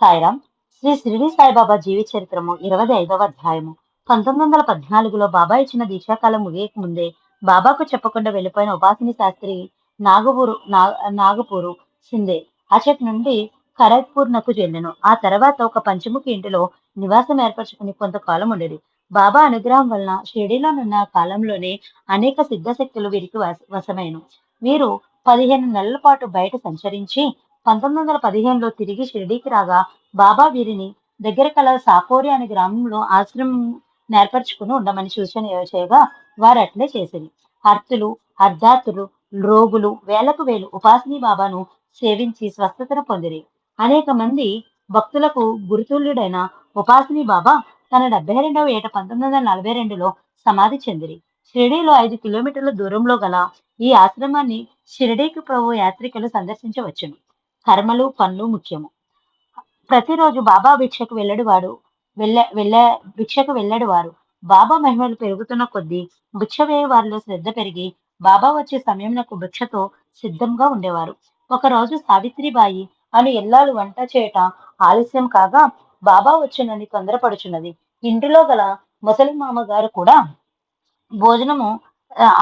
సాయిరామ్ శ్రీ షిరిడి సాయిబాబా జీవి చరిత్రము ఇరవై ఐదవ అధ్యాయము. పంతొమ్మిది వందల పద్నాలుగులో బాబా ఇచ్చిన దీక్షాకాలం ముగియక ముందే బాబాకు చెప్పకుండా వెళ్ళిపోయిన ఉపాసిని శాస్త్రి నాగపూరు నా- నాగపూరు సిందే అచట్ నుండి ఖరగ్పూర్నకు చెందెను ఆ తర్వాత ఒక పంచముఖి ఇంటిలో నివాసం ఏర్పరచుకుని కొంతకాలం ఉండేది. బాబా అనుగ్రహం వలన షిరిడీలోనున్న కాలంలోనే అనేక సిద్ధశక్తులు వీరికి వశమైన. వీరు పదిహేను నెలల పాటు బయట సంచరించి పంతొమ్మిది వందల పదిహేనులో తిరిగి షిరిడీకి రాగా బాబా వీరిని దగ్గర కల సాకోరి అనే గ్రామంలో ఆశ్రమం నేర్పరచుకుని ఉండమని సూచన చేయగా వారు అట్లే చేసింది. హర్తులు అర్ధార్థులు రోగులు వేలకు వేలు ఉపాసిని బాబాను సేవించి స్వస్థతను పొందిరి. అనేక మంది భక్తులకు గురుతుల్యుడైన ఉపాసిని బాబా తన డెబ్బై రెండవ ఏట పంతొమ్మిది వందల నలభై రెండులో సమాధి చెందిరి. షిరిడీలో ఐదు కిలోమీటర్ల దూరంలో గల ఈ ఆశ్రమాన్ని షిరిడీకి ప్రభు యాత్రికులు సందర్శించవచ్చును. కర్మలు పనులు ముఖ్యము. ప్రతిరోజు బాబా భిక్షకు వెళ్ళడు వాడు వెళ్ళ వెళ్ళ భిక్షకు వెళ్ళడు వారు. బాబా మహిమలు పెరుగుతున్న కొద్దీ భిక్ష వేయ వారిలో శ్రద్ధ పెరిగి బాబా వచ్చే సమయంలో భిక్షతో సిద్ధంగా ఉండేవారు. ఒకరోజు సావిత్రిబాయి అను ఎల్లాలు వంట చేయట ఆలస్యం కాగా బాబా వచ్చునని తొందరపడుచున్నది. ఇంటిలో గల ముసలి మామగారు కూడా భోజనము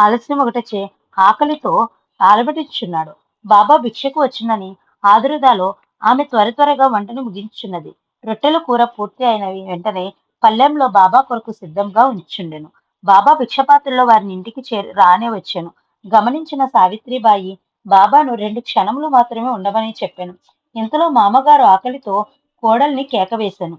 ఆలస్యం ఒకటచే ఆకలితో ఆలబటిచున్నాడు బాబా భిక్షకు వచ్చినని ఆదురుదాలో ఆమె త్వర త్వరగా వంటను ముగించున్నది రొట్టెల కూర పూర్తి అయినవి వెంటనే పల్లెంలో బాబా కొరకు సిద్ధంగా ఉంచుండెను. బాబా భిక్షపాత్రలో వారిని ఇంటికి చే రానే వచ్చాను. గమనించిన సావిత్రిబాయి బాబాను రెండు క్షణములు మాత్రమే ఉండమని చెప్పాను. ఇంతలో మామగారు ఆకలితో కోడల్ని కేకవేశాను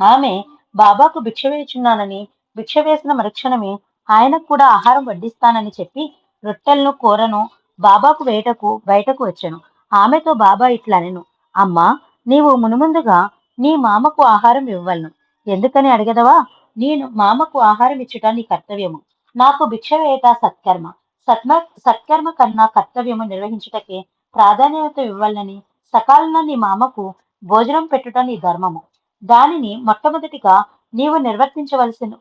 ఆమె బాబాకు భిక్ష వేయుచున్నానని భిక్ష వేసిన మరుక్షణమే ఆయనకు కూడా ఆహారం వడ్డిస్తానని చెప్పి రొట్టెలను కూరను బాబాకు వేయటకు బయటకు వచ్చాను. ఆమెతో బాబా ఇట్లా నేను అమ్మా నీవు మునుముందుగా నీ మామకు ఆహారం ఇవ్వలను. ఎందుకని అడగదవా? నేను మామకు ఆహారం ఇచ్చుట నీ కర్తవ్యము. నాకు భిక్ష వేయట సత్కర్మ. సత్మ సత్కర్మ కన్నా కర్తవ్యము నిర్వహించుటకే ప్రాధాన్యత ఇవ్వాలని సకాలంలో నీ మామకు భోజనం పెట్టుట నీ ధర్మము. దానిని మొట్టమొదటిగా నీవు నిర్వర్తించవలసిన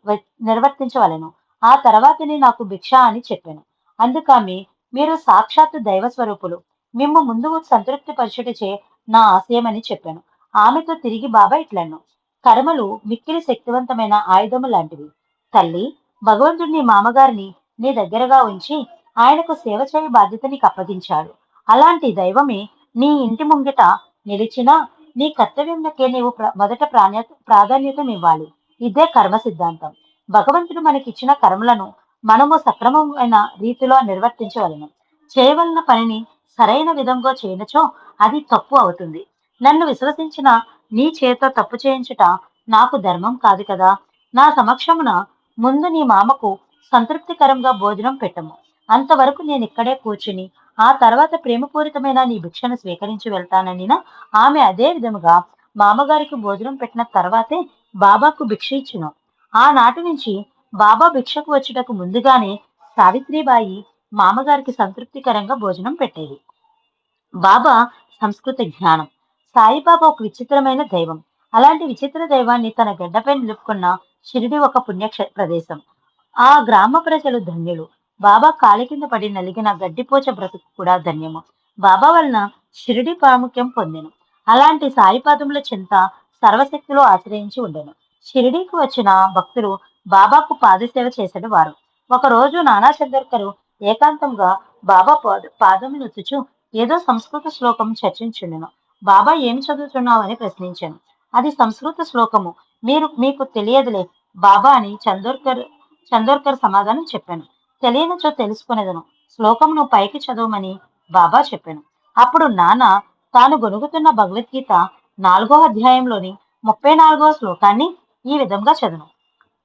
నిర్వర్తించవలెను. ఆ తర్వాతనే నాకు భిక్ష అని చెప్పాను. అందుకని మీరు సాక్షాత్తు దైవ స్వరూపులు మిమ్ము ముందు సంతృప్తి పరచుటచే నా ఆశయమని చెప్పాను. ఆమెతో తిరిగి బాబా ఇట్లను కర్మలు మిక్కిలి శక్తివంతమైన ఆయుధము లాంటివి. తల్లి భగవంతుడిని మామగారిని నీ దగ్గరగా ఉంచి ఆయనకు సేవ చేయ బాధ్యత నీకు అప్పగించాడు. అలాంటి దైవమే నీ ఇంటి ముంగిట నిలిచినా నీ కర్తవ్యంలోకే నీవు ప్ర- మొదట ప్రాణ్య ప్రాధాన్యతనివ్వాలి. ఇదే కర్మ సిద్ధాంతం. భగవంతుడు మనకిచ్చిన కర్మలను మనము సక్రమమైన రీతిలో నిర్వర్తించవలను. చేయవలన పనిని సరైన విధంగా చేయనచో అది తప్పు అవుతుంది. నన్ను విశ్వసించిన నీ చేత తప్పు చేయించుట నాకు ధర్మం కాదు కదా. నా సమక్షమున ముందు నీ మామకు సంతృప్తికరంగా భోజనం పెట్టము. అంతవరకు నేను ఇక్కడే కూర్చుని ఆ తర్వాత ప్రేమపూరితమైన నీ భిక్షను స్వీకరించి వెళ్తానని ఆమె అదే విధముగా మామగారికి భోజనం పెట్టిన తర్వాతే బాబాకు భిక్ష ఇచ్చును. ఆనాటి నుంచి బాబా భిక్షకు వచ్చుటకు ముందుగానే సావిత్రిబాయి మామగారికి సంతృప్తికరంగా భోజనం పెట్టేది. బాబా సంస్కృత జ్ఞానం. సాయిబాబా ఒక విచిత్రమైన దైవం. అలాంటి విచిత్ర దైవాన్ని తన గడ్డపై నిలుపుకున్న షిరిడి ఒక పుణ్యక్ష ప్రదేశం. ఆ గ్రామ ప్రజలు ధన్యులు. బాబా కాలి కింద పడి నలిగిన గడ్డిపోచ బ్రతుకు కూడా ధన్యము. బాబా వలన షిరిడి ప్రాముఖ్యం పొందెను. అలాంటి సాయిపాదముల చింత సర్వశక్తులు ఆశ్రయించి ఉండెను. షిరిడీకి వచ్చిన భక్తులు బాబాకు పాదసేవ చేసేది వారు ఒకరోజు నానా చందర్కరు ఏకాంతంగా బాబా పాద పాదములు నొత్తుచు ఏదో సంస్కృత శ్లోకం చర్చించుండెను. బాబా ఏమి చదువుతున్నావని ప్రశ్నించాను. అది సంస్కృత శ్లోకము. మీరు మీకు తెలియదులే. బాబా అని చందోర్కర్ చందోర్కర్ సమాధానం చెప్పాను. తెలియనిచో తెలుసుకునేదను. శ్లోకమును పైకి చదవమని బాబా చెప్పాను. అప్పుడు నాన్న తాను గొనుగుతున్న భగవద్గీత నాలుగో అధ్యాయంలోని ముప్పై నాలుగో శ్లోకాన్ని ఈ విధంగా చదును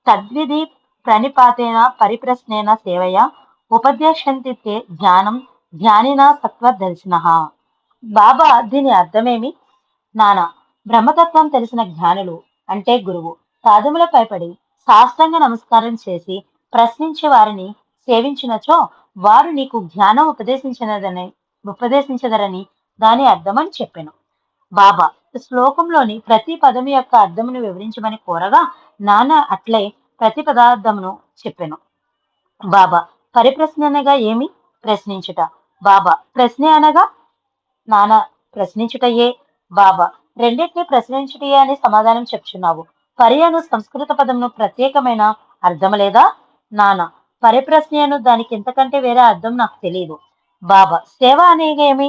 తద్విధి ప్రణిపాతేన పరిప్రశ్నేన సేవయ ఉపదేశంతి జ్ఞానం జ్ఞానిన సత్వదర్శిన బాబా దీని అర్థమేమి? నానా బ్రహ్మతత్వం తెలిసిన జ్ఞానులు అంటే గురువు పాదములపై పడి సాష్టాంగ నమస్కారం చేసి ప్రశ్నించే వారిని సేవించినచో వారు నీకు జ్ఞానం ఉపదేశించినదని ఉపదేశించదరని దాని అర్థమని చెప్పాను. బాబా శ్లోకంలోని ప్రతి పదం యొక్క అర్థమును వివరించమని కోరగా నాన్న అట్లే ప్రతి పదార్థమును చెప్పాను. బాబా పరిప్రశ్ననగా ఏమి? ప్రశ్నించుట. బాబా ప్రశ్న అనగా నాన్న ప్రశ్నించుటయే బాబా. రెండింటినీ ప్రశ్నించుటి అని సమాధానం చెప్తున్నావు పరి అను సంస్కృత పదమును ప్రత్యేకమైన అర్థం లేదా? నాన్న పరిప్రశ్నను దానికి ఇంతకంటే వేరే అర్థం నాకు తెలియదు బాబా సేవ అనేగేమి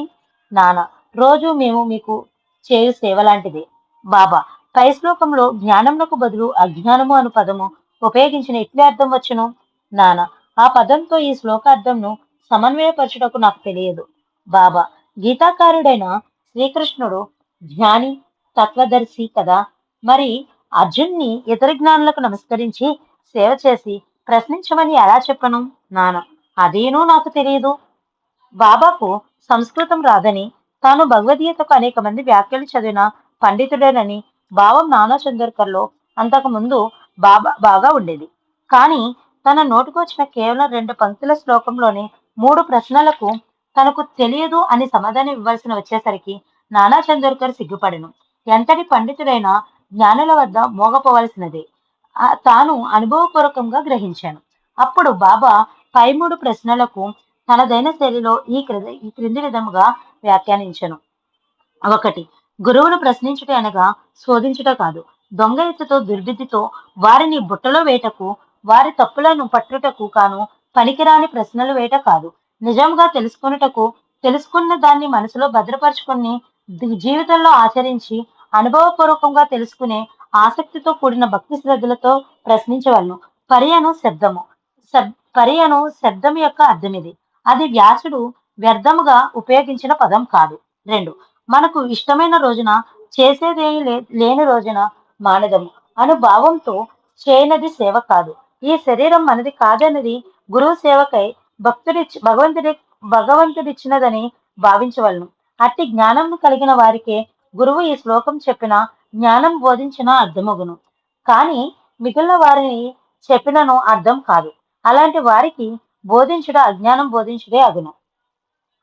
నాన్న రోజు మేము మీకు చేయు సేవ లాంటిది. బాబా పై శ్లోకంలో జ్ఞానమునకు బదులు అజ్ఞానము అను పదము ఉపయోగించిన ఎట్లే అర్థం వచ్చును? నాన్న ఆ పదంతో ఈ శ్లోకార్థంను సమన్వయపరచుటకు నాకు తెలియదు. బాబా గీతాకారుడైన శ్రీకృష్ణుడు జ్ఞాని తత్వదర్శి కదా? మరి అర్జున్ని ఇతర జ్ఞానులకు నమస్కరించి సేవ చేసి ప్రశ్నించమని ఎలా చెప్పను నాన్న అదేనూ నాకు తెలియదు. బాబాకు సంస్కృతం రాదని తాను భగవద్గీతకు అనేక మంది వ్యాఖ్యలు చదివిన పండితుడేనని భావం నానా చందర్కర్లో అంతకు ముందు బాబా బాగా ఉండేది. కానీ తన నోటుకొచ్చిన కేవలం రెండు పంక్తుల శ్లోకంలోనే మూడు ప్రశ్నలకు తనకు తెలియదు అని సమాధానం ఇవ్వాల్సిన వచ్చేసరికి నానా చందోర్కర్ సిగ్గుపడెను. ఎంతటి పండితుడైనా జ్ఞానుల వద్ద మోగపోవలసినదే. తాను అనుభవపూర్వకంగా గ్రహించాను. అప్పుడు బాబా పై మూడు ప్రశ్నలకు తనదైన శైలిలో ఈ క్రింది ఈ క్రింది విధముగా వ్యాఖ్యానించను. ఒకటి గురువును ప్రశ్నించుట అనగా శోధించుట కాదు. దొంగ ఎత్తుతో దుర్బుద్ధితో వారిని బుట్టలో వేటకు వారి తప్పులను పట్టుటకు కాను పనికిరాని ప్రశ్నలు వేట కాదు. నిజంగా తెలుసుకొనుటకు తెలుసుకున్న దాన్ని మనసులో భద్రపరుచుకుని జీవితంలో ఆచరించి అనుభవపూర్వకంగా తెలుసుకునే ఆసక్తితో కూడిన భక్తి శ్రద్ధలతో ప్రశ్నించవలను. పరియను శబ్దము. శబ్- పరియను శబ్దం యొక్క అర్థం ఇది. అది వ్యాసుడు వ్యర్థముగా ఉపయోగించిన పదం కాదు. రెండు. మనకు ఇష్టమైన రోజున చేసేదేమీ లే- లేని రోజున మానదము. అను భావంతో చేయనది సేవ కాదు. ఈ శరీరం మనది కాదన్నది గురువు సేవకై భక్తుడి భగవంతుడి భగవంతుడిచ్చినదని భావించవలను. అట్టి జ్ఞానం కలిగిన వారికే గురువు ఈ శ్లోకం చెప్పిన జ్ఞానం బోధించిన అర్థమగును. కానీ మిగిలిన వారిని చెప్పినను అర్థం కాదు. అలాంటి వారికి బోధించుట అజ్ఞానం బోధించుడే అగును.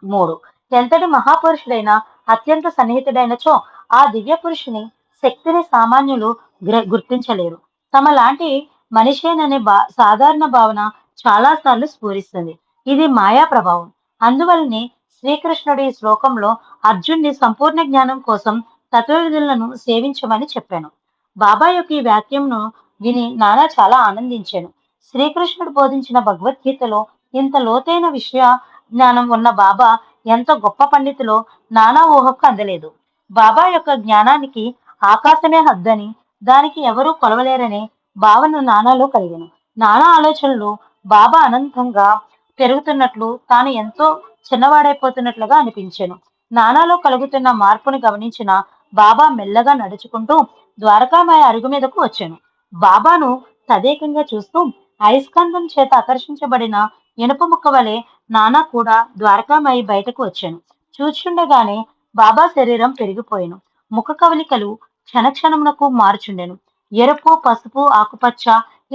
మూడు. ఎంతటి మహాపురుషుడైన అత్యంత సన్నిహితుడైనచో ఆ దివ్య పురుషుని శక్తిని సామాన్యులు గ్ర- గుర్తించలేరు. తమ లాంటి మనిషేననే బా సాధారణ భావన చాలాసార్లు స్ఫూరిస్తుంది. ఇది మాయా ప్రభావం. అందువల్లనే శ్రీకృష్ణుడు ఈ శ్లోకంలో అర్జున్ని సంపూర్ణ జ్ఞానం కోసం తత్వవిధులను సేవించమని చెప్పాను. బాబా యొక్క ఈ వాక్యంను విని నానా చాలా ఆనందించాను. శ్రీకృష్ణుడు బోధించిన భగవద్గీతలో ఇంత లోతైన విషయ జ్ఞానం ఉన్న బాబా ఎంత గొప్ప పండితులో నానా ఊహకు అందలేదు. బాబా యొక్క జ్ఞానానికి ఆకాశమే హద్దని దానికి ఎవరూ కొలవలేరని భావన నానాలో కలిగాను. నానా ఆలోచనలు బాబా అనంతంగా పెరుగుతున్నట్లు తాను ఎంతో చిన్నవాడైపోతున్నట్లుగా అనిపించాను. నానాలో కలుగుతున్న మార్పును గమనించిన బాబా మెల్లగా నడుచుకుంటూ ద్వారకామాయ అరుగు మీదకు వచ్చాను. బాబాను తదేకంగా చూస్తూ అయస్కాంతం చేత ఆకర్షించబడిన ఇనుప ముక్క వలె నానా కూడా ద్వారకామాయి బయటకు వచ్చాను. చూచుండగానే బాబా శరీరం పెరిగిపోయాను. ముఖ కవలికలు క్షణక్షణమునకు మార్చుండెను. ఎరుపు పసుపు ఆకుపచ్చ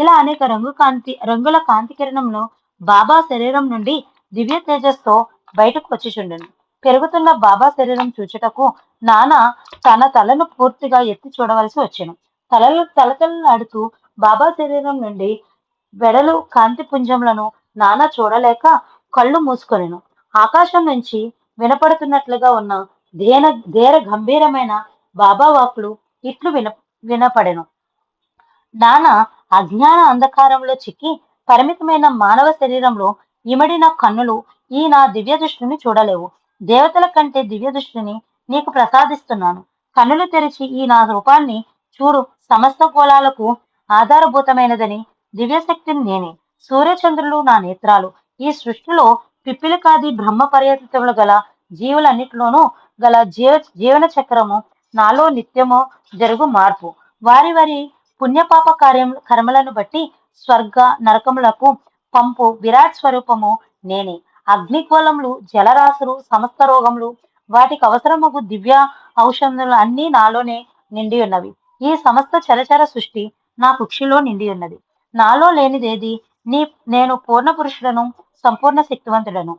ఇలా అనేక రంగు కాంతి రంగుల కాంతి కిరణంను బాబా శరీరం నుండి దివ్య తేజస్తో బయటకు వచ్చిచుండెను పెరుగుతున్న బాబా శరీరం చూచుటకు నానా తన తలను పూర్తిగా ఎత్తి చూడవలసి వచ్చాను తలలు తలతలలాడుతూ బాబా శరీరం నుండి వెడలు కాంతి పుంజములను నానా చూడలేక కళ్ళు మూసుకొనెను. ఆకాశం నుంచి వినపడుతున్నట్లుగా ఉన్న ధేన ధీర గంభీరమైన బాబా వాక్కులు ఇట్లు విన వినపడెను. నాన్న అజ్ఞాన అంధకారంలో చిక్కి పరిమితమైన మానవ శరీరంలో ఇమడిన కన్నులు ఈ నా దివ్య దృష్టిని చూడలేవు. దేవతల కంటే దివ్య దృష్టిని నీకు ప్రసాదిస్తున్నాను. కన్నులు తెరిచి ఈ నా రూపాన్ని చూడు. సమస్త కులాలకు ఆధారభూతమైనదని దివ్యశక్తిని నేనే. సూర్యచంద్రులు నా నేత్రాలు. ఈ సృష్టిలో పిప్పిలి కాది బ్రహ్మ పర్యటనలు గల జీవులన్నిటిలోనూ గల జీవ జీవన చక్రము నాలో నిత్యము జరుగు మార్పు. వారి వారి పుణ్యపాప కార్యం కర్మలను బట్టి స్వర్గ నరకములకు పంపు విరాట్ స్వరూపము నేనే. అగ్నికోలములు జలరాశులు సమస్త రోగములు వాటికి అవసరమగు దివ్య ఔషధములు అన్నీ నాలోనే నిండి ఉన్నవి. ఈ సమస్త చరచర సృష్టి నా కుక్షిలో నిండి ఉన్నది. నాలో లేనిదేది నీ నేను పూర్ణ పురుషుడను సంపూర్ణ శక్తివంతుడను.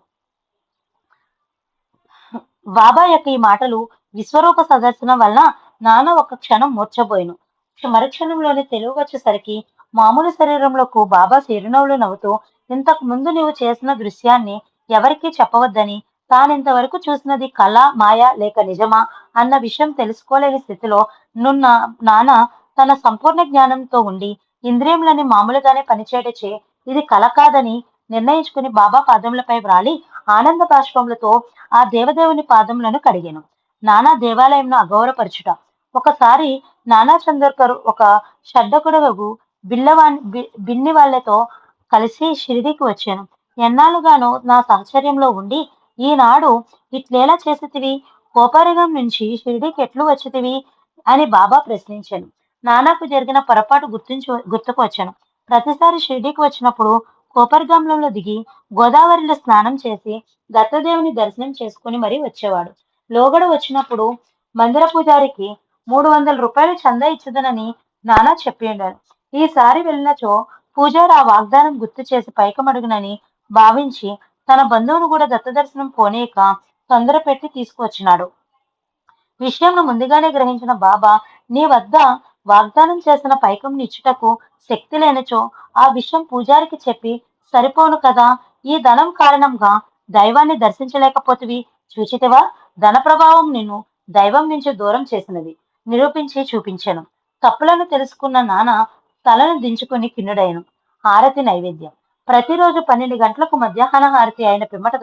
బాబా యొక్క ఈ మాటలు విశ్వరూప సదర్శనం వలన నాన్న ఒక క్షణం మూర్చబోయిను. మరుక్షణంలోనే తెలివి వచ్చేసరికి మామూలు శరీరంలోకి బాబా చిరునవ్వులు నవ్వుతూ ఇంతకు ముందు నీవు చేసిన దృశ్యాన్ని ఎవరికీ చెప్పవద్దని తానింతవరకు చూసినది కళ మాయ లేక నిజమా అన్న విషయం తెలుసుకోలేని స్థితిలో నున్న నాన్న తన సంపూర్ణ జ్ఞానంతో ఉండి ఇంద్రియంలని మామూలుగానే పనిచేయటచే ఇది కల కాదని నిర్ణయించుకుని బాబా పాదములపై వ్రాలి ఆనంద బాష్పములతో ఆ దేవదేవుని పాదములను కడిగాను. నానా దేవాలయంను అగౌరపరచుట ఒకసారి నానా చందర్కర్ ఒక షడ్డకుడగు బిల్లవాణి బి- బిన్ని వాళ్ళతో కలిసి షిరిడీకి వచ్చాను. ఎన్నాళ్ళుగాను నా సహచర్యంలో ఉండి ఈనాడు ఇట్లేలా చేసితివి? కోపరగం నుంచి షిరిడీకి ఎట్లు వచ్చితివి? అని బాబా ప్రశ్నించాను. నానాకు జరిగిన పొరపాటు గుర్తించు గుర్తుకు వచ్చాను. ప్రతిసారి షిరిడీకి వచ్చినప్పుడు కోపర్గాంలో దిగి గోదావరిలో స్నానం చేసి దత్తదేవుని దర్శనం చేసుకుని మరీ వచ్చేవాడు. లోగడ వచ్చినప్పుడు మందిర పూజారికి మూడు వందల రూపాయలు చందా ఇచ్చిందనని నానా చెప్పి ఉండారు ఈసారి వెళ్ళినచో పూజారి ఆ వాగ్దానం గుర్తు చేసి పైకమడుగునని భావించి తన బంధువును కూడా దత్త దర్శనం పోనీయక తొందర పెట్టి తీసుకువచ్చినాడు. విషయంను ముందుగానే గ్రహించిన బాబా నీ వద్ద వాగ్దానం చేసిన పైకం ఇచ్చుటకు శక్తి లేనిచో ఆ విషయం పూజారికి చెప్పి సరిపోను కదా? ఈ ధనం కారణంగా దైవాన్ని దర్శించలేకపోతివి చూచితివా? ధన ప్రభావం నిన్ను దైవం నుంచి దూరం చేసినది. నిరూపించి చూపించాను. తప్పులను తెలుసుకున్న నాన్న తలను దించుకుని కిన్నుడైను హారతి నైవేద్యం. ప్రతిరోజు పన్నెండు గంటలకు మధ్యాహ్న హారతి అయిన పిమ్మట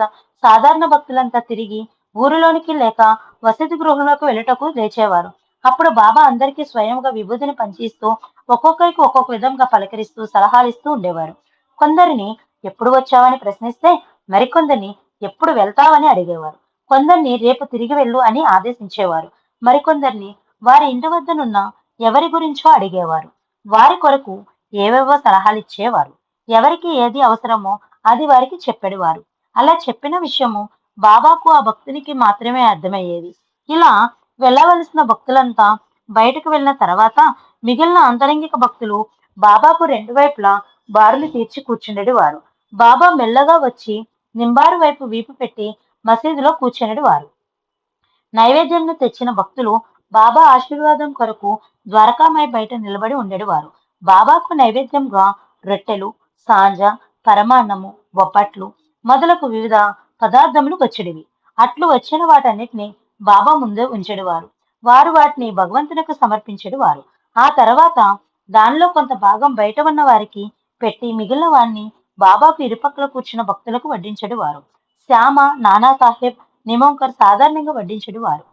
సాధారణ భక్తులంతా తిరిగి ఊరిలోనికి లేక వసతి గృహంలోకి వెళ్ళటకు లేచేవారు. అప్పుడు బాబా అందరికీ స్వయంగా విభూతిని పంచిస్తూ ఒక్కొక్కరికి ఒక్కొక్క విధంగా పలకరిస్తూ సలహాలు ఇస్తూ ఉండేవారు. కొందరిని ఎప్పుడు వచ్చావని ప్రశ్నిస్తే మరికొందరిని ఎప్పుడు వెళ్తావని అడిగేవారు. కొందరిని రేపు తిరిగి వెళ్ళు అని ఆదేశించేవారు. మరికొందరిని వారి ఇంటి వద్దనున్న ఎవరి గురించో అడిగేవారు. వారి కొరకు ఏవేవో సలహాలు ఇచ్చేవారు. ఎవరికి ఏది అవసరమో అది వారికి చెప్పేవారు. అలా చెప్పిన విషయము బాబాకు ఆ భక్తునికి మాత్రమే అర్థమయ్యేది. ఇలా వెళ్ళవలసిన భక్తులంతా బయటకు వెళ్ళిన తర్వాత మిగిలిన అంతరంగిక భక్తులు బాబాకు రెండు వైపులా బారులు తీర్చి కూర్చుండేవారు. బాబా మెల్లగా వచ్చి నింబారు వైపు వీపు పెట్టి మసీదులో కూర్చునేవారు. నైవేద్యంను తెచ్చిన భక్తులు బాబా ఆశీర్వాదం కొరకు ద్వారకామాయి బయట నిలబడి ఉండేవారు బాబాకు నైవేద్యంగా రొట్టెలు సాంజ పరమాన్నము బొప్పట్లు మొదలగు వివిధ పదార్థములు వచ్చేవి అట్లు వచ్చిన వాటన్నిటిని బాబా ముందే ఉంచేవారు వారు. వాటిని భగవంతునికి సమర్పించేవారు ఆ తర్వాత దానిలో కొంత భాగం బయట ఉన్న వారికి పెట్టి మిగిలిన వారిని బాబాకు ఇరుపక్కల కూర్చున్న భక్తులకు వడ్డించేవారు శ్యామ నానా సాహెబ్ నిమోంకర్ సాధారణంగా వడ్డించేవారు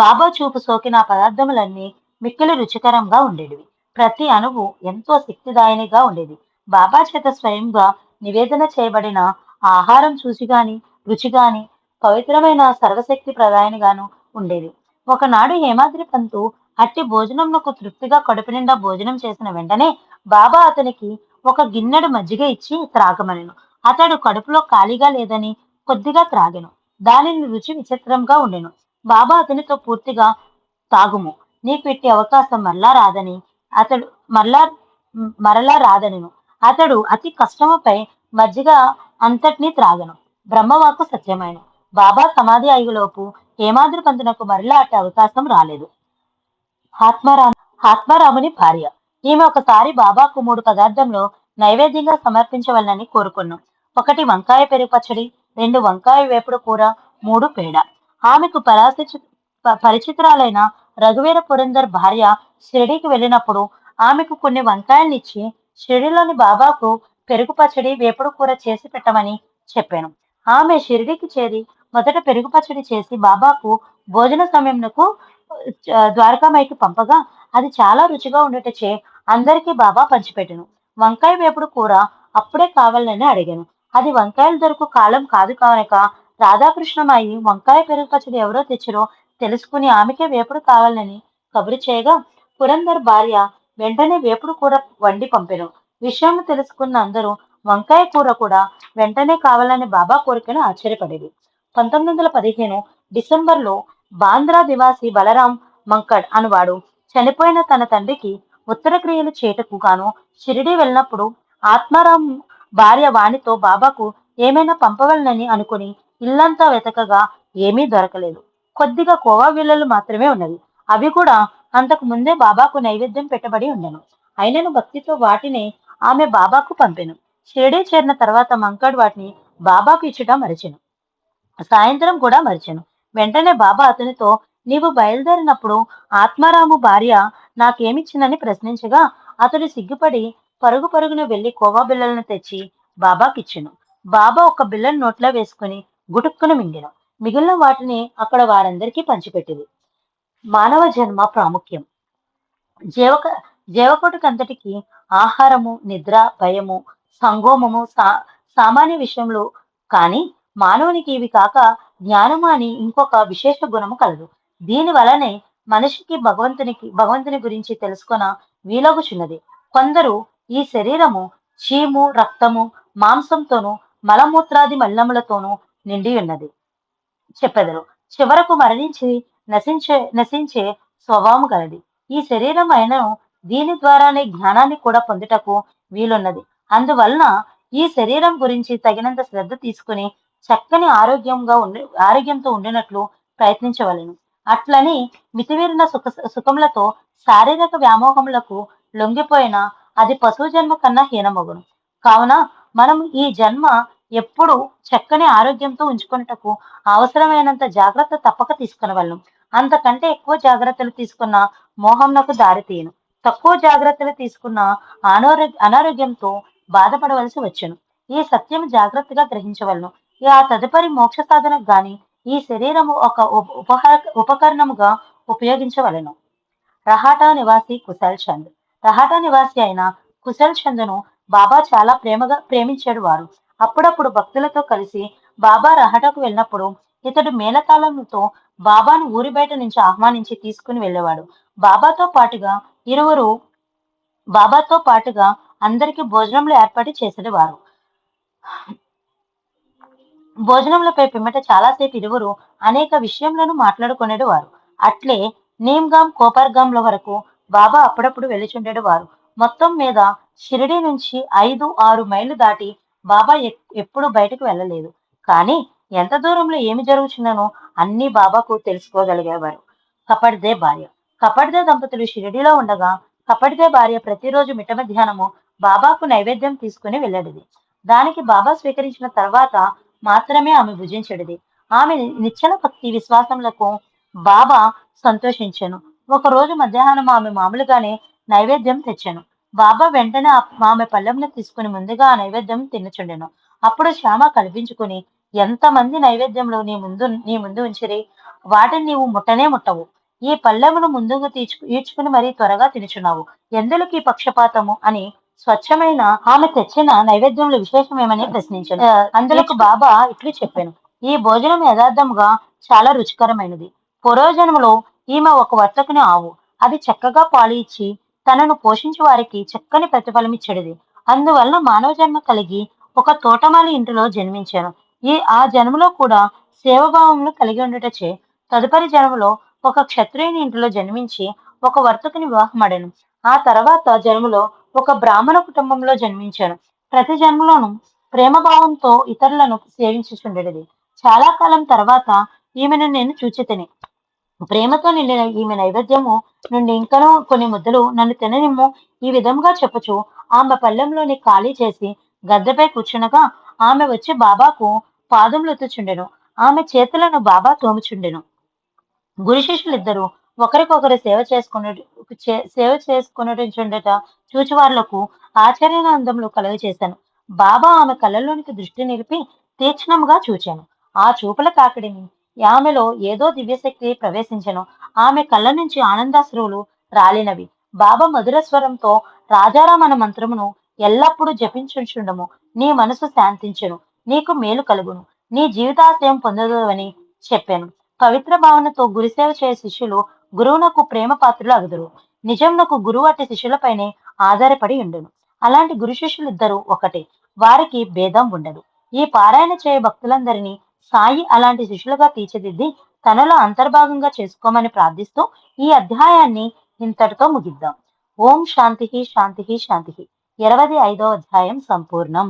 బాబా చూపు సోకిన పదార్థములన్నీ మిక్కిలి రుచికరంగా ఉండేవి ప్రతి అణువు ఎంతో శక్తిదాయనిగా ఉండేది. బాబా చేత స్వయంగా నివేదన చేయబడిన ఆహారం చూసి గాని రుచి గాని పవిత్రమైన సర్వశక్తి ప్రదాయనిగాను ఉండేది. ఒకనాడు హేమాద్రి పంతు అట్టి భోజనంకు తృప్తిగా కడుపు నిండా భోజనం చేసిన వెంటనే బాబా అతనికి ఒక గిన్నెడు మజ్జిగ ఇచ్చి త్రాగమనెను. అతడు కడుపులో ఖాళీగా లేదని కొద్దిగా త్రాగెను. దానిని రుచి విచిత్రంగా ఉండెను. బాబా అతనితో పూర్తిగా తాగుము. నీకు పెట్టే అవకాశం మరలా రాదని అతడు మరలా మరలా రాదనిను. అతడు అతి కష్టముపై మజ్జిగ అంతటినీ త్రాగను. బ్రహ్మవాకు సత్యమైన. బాబా సమాధి అయ్యలోపు హేమాద్రి పంతునకు మరలా అట్టే అవకాశం రాలేదు. ఆత్మారాం ఆత్మారాముని భార్య. ఈమె ఒకసారి బాబాకు మూడు పదార్థంలో నైవేద్యంగా సమర్పించవలనని కోరుకున్నాం. ఒకటి వంకాయ పెరుగు పచ్చడి రెండు వంకాయ వేపుడు కూర మూడు పేడ. ఆమెకు పరాశి ప- పరిచితురాలైన రఘువీర పురందర్ భార్య షిరిడీకి వెళ్ళినప్పుడు ఆమెకు కొన్ని వంకాయల్నిచ్చి షిరిడీలోని బాబాకు పెరుగు పచ్చడి వేపుడు కూర చేసి పెట్టమని చెప్పాను. ఆమె షిరిడీకి చేరి మొదట పెరుగు పచ్చడి చేసి బాబాకు భోజన సమయంకు ఆ, ద్వారకామాయికి పంపగా అది చాలా రుచిగా ఉండేటచే అందరికీ బాబా పంచిపెట్టాను. వంకాయ వేపుడు కూర అప్పుడే కావాలని అడిగాను. అది వంకాయల దొరకు కాలం కాదు కానుక రాధాకృష్ణమాయి వంకాయ పెరుగు పచ్చడి ఎవరో తెచ్చిరో తెలుసుకుని ఆమెకే వేపుడు కావాలని కబురు చేయగా పురందర్ భార్య వెంటనే వేపుడు కూర వండి పంపెను. విషయం తెలుసుకున్న అందరూ వంకాయ కూర కూడా వెంటనే కావాలని బాబా కోరికను ఆశ్చర్యపడేది. పంతొమ్మిది వందల పదిహేను డిసెంబర్లో బాంద్రా నివాసి బలరాం మంకడ్ అనువాడు చనిపోయిన తన తండ్రికి ఉత్తర క్రియలు చేటకు గాను షిరిడి వెళ్ళినప్పుడు ఆత్మారాం భార్య వాణితో బాబాకు ఏమైనా పంపవలనని అనుకుని ఇల్లంతా వెతకగా ఏమీ దొరకలేదు. కొద్దిగా కోవా విల్లలు మాత్రమే ఉన్నవి. అవి కూడా అంతకు ముందే బాబాకు నైవేద్యం పెట్టబడి ఉండెను అయినను భక్తితో వాటిని ఆమె బాబాకు పంపెను. షిరిడీ చేరిన తర్వాత మంకడ్ వాటిని బాబాకు ఇచ్చుట మరిచెను. సాయంత్రం కూడా మరిచెను. వెంటనే బాబా అతనితో నీవు బయలుదేరినప్పుడు ఆత్మారాము భార్య నాకేమిచ్చిందని ప్రశ్నించగా అతడు సిగ్గుపడి పరుగు పరుగున వెళ్ళి కోవా బిళ్ళలను తెచ్చి బాబాకిచ్చెను. బాబా ఒక బిళ్ళను నోట్లో వేసుకుని గుటుక్కున మింగెను. మిగిలిన వాటిని అక్కడ వారందరికీ పంచిపెట్టింది. మానవ జన్మ ప్రాముఖ్యం. జీవక జీవకోటికంతటికి ఆహారము నిద్ర భయము సంగోమము సా సామాన్య విషయంలో కానీ మానవునికి ఇవి కాక జ్ఞానము అని ఇంకొక విశేష గుణము కలదు. దీని వలనే మనిషికి భగవంతునికి భగవంతుని గురించి తెలుసుకున్న వీలగుచున్నది. కొందరు ఈ శరీరము చీము రక్తము మాంసంతోనూ మలమూత్రాది మల్లములతోనూ నిండి ఉన్నది. చెప్పెదరు. చివరకు మరణించి నశించే నశించే స్వభావం కలది. ఈ శరీరం అయినను దీని ద్వారానే జ్ఞానాన్ని కూడా పొందుటకు వీలున్నది. అందువలన ఈ శరీరం గురించి తగినంత శ్రద్ధ తీసుకుని చక్కని ఆరోగ్యంగా ఉండి ఆరోగ్యంతో ఉండినట్లు ప్రయత్నించవలెను. అట్లని మితిమీరిన సుఖ సుఖములతో శారీరక వ్యామోహములకు లొంగిపోయిన అది పశువు జన్మ కన్నా హీనమగును. కావున మనం ఈ జన్మ ఎప్పుడు చక్కని ఆరోగ్యంతో ఉంచుకున్నటకు అవసరమైనంత జాగ్రత్త తప్పక తీసుకునవలను అంతకంటే ఎక్కువ జాగ్రత్తలు తీసుకున్న మోహంనకు దారి తీయను. తక్కువ జాగ్రత్తలు తీసుకున్న అనారోగ్య అనారోగ్యంతో బాధపడవలసి వచ్చును. ఈ సత్యం జాగ్రత్తగా గ్రహించవలను. ఆ తదుపరి మోక్ష సాధనకు గాని ఈ శరీరము ఒక ఉపహార ఉపకరణముగా ఉపయోగించవలెను. రహాటా నివాసి కుశల్ చంద్. రహాటా నివాసి అయిన కుశల్ చంద్ను బాబా చాలా ప్రేమగా ప్రేమించాడు వారు. అప్పుడప్పుడు భక్తులతో కలిసి బాబా రహటకు వెళ్ళినప్పుడు ఇతడు మేళతాళంతో బాబాను ఊరి బయట నుంచి ఆహ్వానించి తీసుకుని వెళ్ళేవాడు. బాబాతో పాటుగా ఇరువురు బాబాతో పాటుగా అందరికి భోజనంలో ఏర్పాటు చేసేవారు. భోజనములపై పిమ్మట చాలాసేపు ఇరువురు అనేక విషయములను మాట్లాడుకునేవారు. అట్లే నీమ్గాం కోపర్గాంల వరకు బాబా అప్పుడప్పుడు వెళ్ళుచుండేడు వారు మొత్తం మీద షిరిడి నుంచి ఐదు ఆరు మైళ్ళు దాటి బాబా ఎప్పుడూ ఎప్పుడు బయటకు వెళ్ళలేదు. కానీ ఎంత దూరంలో ఏమి జరుగుచున్ననో అన్ని బాబాకు తెలుసుకోగలిగేవారు. కపడ్దే భార్య. కపడ్దే దంపతులు షిరిడిలో ఉండగా కపడ్దే భార్య ప్రతిరోజు మిట్ట మధ్యాహ్నము బాబాకు నైవేద్యం తీసుకుని వెళ్ళేది దానికి బాబా స్వీకరించిన తర్వాత మాత్రమే ఆమె భుజించడిది. ఆమె నిశ్చల భక్తి విశ్వాసములకు బాబా సంతోషించాను. ఒక రోజు మధ్యాహ్నం ఆమె మామూలుగానే నైవేద్యం తెచ్చాను. బాబా వెంటనే ఆమె పళ్ళెంను తీసుకుని ముందుగా ఆ నైవేద్యం తినుచుండెను. అప్పుడు శ్యామ కల్పించుకుని ఎంతమంది నైవేద్యంలో నీ ముందు నీ ముందు ఉంచిరి? వాటిని నీవు ముట్టనే ముట్టవు. ఈ పళ్ళెమును ముందుకు తీర్చు ఈడ్చుకుని మరీ త్వరగా తినుచున్నావు. ఎందులకు ఈ పక్షపాతము? అని స్వచ్ఛమైన ఆమె తెచ్చిన నైవేద్యంలో విశేషమేమని ప్రశ్నించాను. ఆ, అందులకు బాబా ఇట్లు చెప్పాను. ఈ భోజనం యథార్థముగా చాలా రుచికరమైనది. పూర్వజన్మలో ఈమె ఒక వర్తకుని ఆవు. అది చక్కగా పాలు ఇచ్చి తనను పోషించు వారికి చక్కని ప్రతిఫలం అందువల్ల మానవ జన్మ కలిగి ఒక తోటమాలి ఇంటిలో జన్మించాను. ఈ ఆ జన్మలో కూడా సేవభావములు కలిగి ఉండటచే తదుపరి జన్మలో ఒక క్షత్రియుని ఇంటిలో జన్మించి ఒక వర్తకుని వివాహమాడాను. ఆ తర్వాత జన్మలో ఒక బ్రాహ్మణ కుటుంబంలో జన్మించాను. ప్రతి జన్మలోనూ ప్రేమభావంతో ఇతరులను సేవించుచుండేది చాలా కాలం తర్వాత ఈమెను నేను చూచితిని. ప్రేమతో నిండిన ఈమె నైవేద్యము నుండి ఇంకనూ కొన్ని ముద్దలు నన్ను తిననిమ్ము. ఈ విధంగా చెప్పుచు ఆమె పల్లెంలోని ఖాళీ చేసి గద్దెపై కూర్చునగా ఆమె వచ్చి బాబాకు పాదములెత్తుచుండెను ఆమె చేతులను బాబా తోముచుండెను. గురు శిష్యులిద్దరూ ఒకరికొకరు సేవ చేసుకుని సేవ చేసుకునట చూచివార్లకు ఆశ్చర్యానందంలో కలుగ చేశాను బాబా ఆమె కళ్ళలోనికి దృష్టి నిలిపి తీక్షణముగా చూచాను. ఆ చూపుల కాకిడిని ఆమెలో ఏదో దివ్యశక్తి ప్రవేశించెను. ఆమె కళ్ళ నుంచి ఆనందాశ్రువులు రాలినవి. బాబా మధుర స్వరంతో రాజారాం అన్న మంత్రమును ఎల్లప్పుడూ జపించుచుండము. నీ మనసు శాంతించును. నీకు మేలు కలుగును. నీ జీవితాశయం పొందదు చెప్పాను. పవిత్ర భావనతో గురుసేవ చేయ శిష్యులు గురువునకు ప్రేమ పాత్రులు అగుదురు. నిజంనకు గురువు అట్టి శిష్యులపైనే ఆధారపడి ఉండును. అలాంటి గురు శిష్యులిద్దరూ ఒకటే. వారికి భేదం ఉండదు. ఈ పారాయణ చేయ భక్తులందరినీ సాయి అలాంటి శిష్యులుగా తీర్చిదిద్ది తనలో అంతర్భాగంగా చేసుకోమని ప్రార్థిస్తూ ఈ అధ్యాయాన్ని ఇంతటితో ముగిద్దాం. ఓం శాంతి శాంతి శాంతి. ఇరవై ఐదో అధ్యాయం సంపూర్ణం.